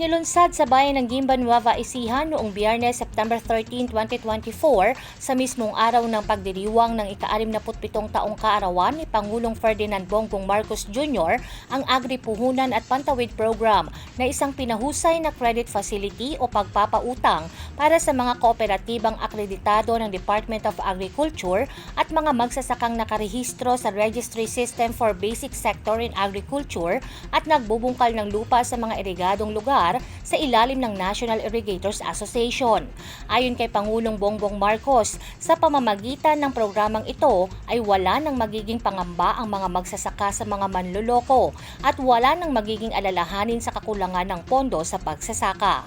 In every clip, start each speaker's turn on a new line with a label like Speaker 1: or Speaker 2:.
Speaker 1: Inilunsad sa bayan ng Gimba Nueva Ecija noong Biyernes, September 13, 2024 sa mismong araw ng pagdiriwang ng ika-67 taong kaarawan ni Pangulong Ferdinand Bongbong Marcos Jr. ang Agri-Puhunan at Pantawid Program na isang pinahusay na credit facility o pagpapautang para sa mga kooperatibang akreditado ng Department of Agriculture at mga magsasakang nakarehistro sa Registry System for Basic Sector in Agriculture at nagbubungkal ng lupa sa mga irigadong lugar sa ilalim ng National Irrigators Association. Ayon kay Pangulong Bongbong Marcos, sa pamamagitan ng programang ito ay wala nang magiging pangamba ang mga magsasaka sa mga manluloko at wala nang magiging alalahanin sa kakulangan ng pondo sa pagsasaka.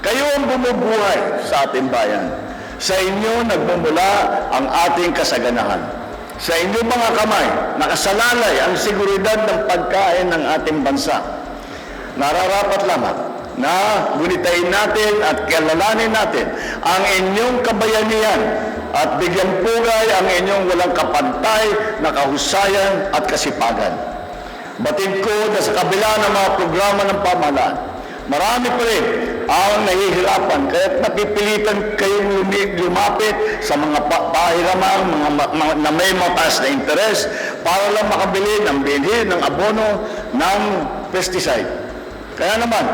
Speaker 2: Kayo ang bumubuhay sa ating bayan. Sa inyo nagmumula ang ating kasaganahan. Sa inyong mga kamay, nakasalalay ang seguridad ng pagkain ng ating bansa. Nararapat lamang na gunitayin natin at kilalanin natin ang inyong kabayanihan at bigyan pugay ang inyong walang kapantay na kahusayan at kasipagan. Batid ko na sa kabila ng mga programa ng pamahalaan, marami pa rin ang nahihirapan kaya napipilitan kayong lumapit sa mga pa- pahiramang mga, mga, na may mataas na interes para lang makabili ng binhi, ng abono, ng pesticide. Kaya naman,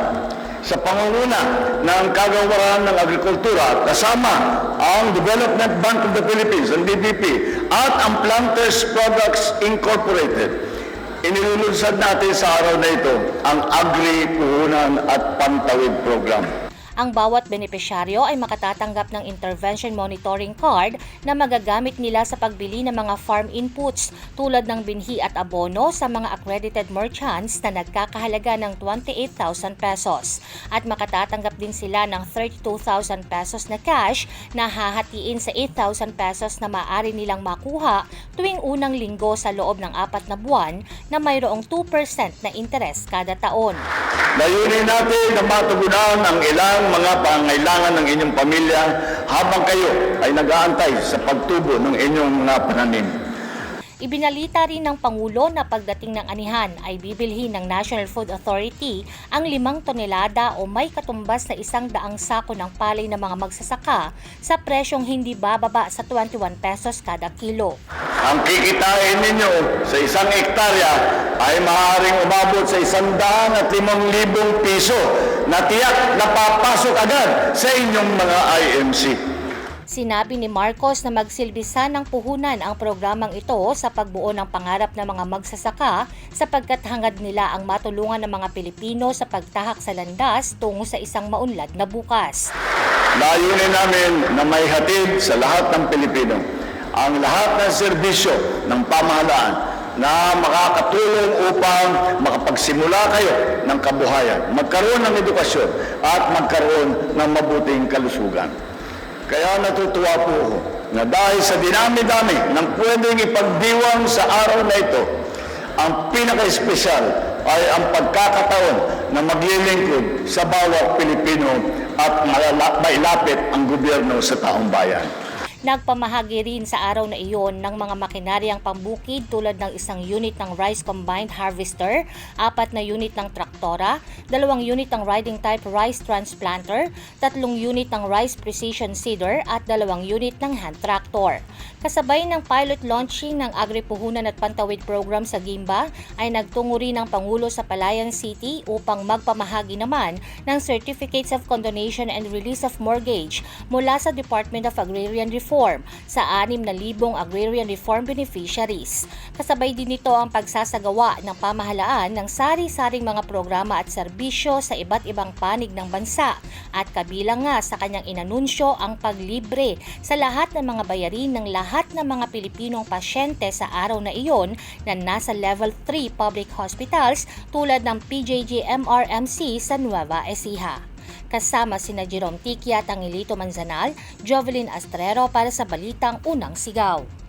Speaker 2: sa pangunguna ng kagawaran ng agrikultura kasama ang Development Bank of the Philippines, ang DBP, at ang Planters Products Incorporated, inilulunsad natin sa araw na ito ang Agri-Puhunan at Pantawid Program.
Speaker 1: Ang bawat benepisyaryo ay makatatanggap ng intervention monitoring card na magagamit nila sa pagbili ng mga farm inputs tulad ng binhi at abono sa mga accredited merchants na nagkakahalaga ng 28,000 pesos. At makatatanggap din sila ng 32,000 pesos na cash na hahatiin sa 8,000 pesos na maaari nilang makuha tuwing unang linggo sa loob ng apat na buwan na mayroong 2% na interes kada taon.
Speaker 2: Layunin natin na matugunan ang ilang mga pangailangan ng inyong pamilya habang kayo ay nag-aantay sa pagtubo ng inyong mga pananim.
Speaker 1: Ibinalita rin ng Pangulo na pagdating ng anihan ay bibilhin ng National Food Authority ang limang tonelada o may katumbas na isang daang sako ng palay ng mga magsasaka sa presyong hindi bababa sa 21 pesos kada kilo.
Speaker 2: Ang kikitain ninyo sa isang ektarya ay maaaring umabot sa isang daan at limang libong piso na tiyak na papasok agad sa inyong mga IMC.
Speaker 1: Sinabi ni Marcos na magsilbisan ng puhunan ang programang ito sa pagbuo ng pangarap ng mga magsasaka sapagkat hangad nila ang matulungan ng mga Pilipino sa pagtahak sa landas tungo sa isang maunlad na bukas.
Speaker 2: Layunin namin na may hatid sa lahat ng Pilipino ang lahat ng serbisyo ng pamahalaan na makakatulong upang makapagsimula kayo ng kabuhayan, magkaroon ng edukasyon at magkaroon ng mabuting kalusugan. Kaya natutuwa po ako na dahil sa dinami-dami ng pwedeng ipagdiwang sa araw na ito, ang pinaka-espesyal ay ang pagkakataon na maglilingkod sa bawat Pilipino at mailapit ang gobyerno sa taong bayan.
Speaker 1: Nagpamahagi rin sa araw na iyon ng mga makinaryang pambukid tulad ng isang unit ng rice combined harvester, apat na unit ng traktora, dalawang unit ng riding type rice transplanter, tatlong unit ng rice precision seeder at dalawang unit ng hand tractor. Kasabay ng pilot launching ng Agri-Puhunan at Pantawid program sa Gimba ay nagtungo rin ng Pangulo sa Palayan City upang magpamahagi naman ng Certificates of Condonation and Release of Mortgage mula sa Department of Agrarian Reform sa 6,000 agrarian reform beneficiaries. Kasabay din nito ang pagsasagawa ng pamahalaan ng sari-saring mga programa at serbisyo sa iba't ibang panig ng bansa at kabilang nga sa kanyang inanunsyo ang paglibre sa lahat ng mga bayarin ng lahat ng mga Pilipinong pasyente sa araw na iyon na nasa level 3 public hospitals tulad ng PJG MRMC sa Nueva Ecija kasama sina Jerome Tikia, Tangilito Manzanal, Jovelyn Astrero para sa Balitang Unang Sigaw.